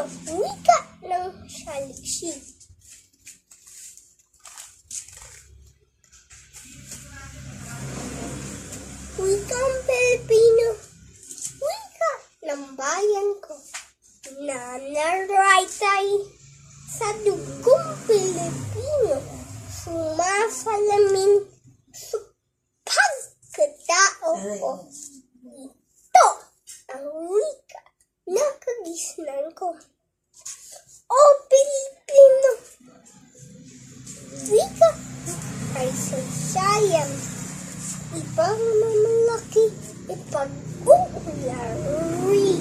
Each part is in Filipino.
Pilipino, wika ng saliksik. Wikang Pilipino, wika ng bayan ko na naraytay sa dugong Pilipino, sumasalamin sa pagkatao ko. Disney'den kom. Oh baby no. Rika. Hij is zo saai. Ik ben mijn lucky. Ik ben Oelari.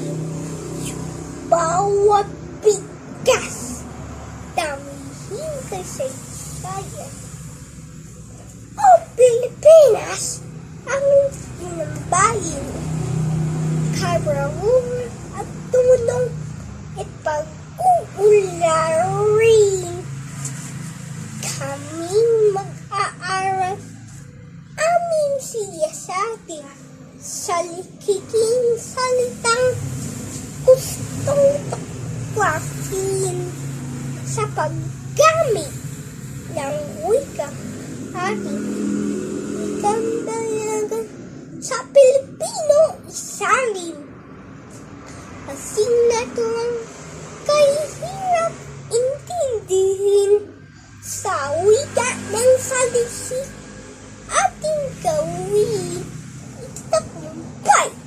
Bouwen Picasso. Dan hier zijn saai. Oh Filipinas. Ang bayan. Kaya sa atin sa likiking salitang gustong tuklasin sa paggamit ng wika ating wikang dalagan sa Pilipino isalin. Kasing natulang kahihirap intindihin sa wika ng salisik ating gawin What?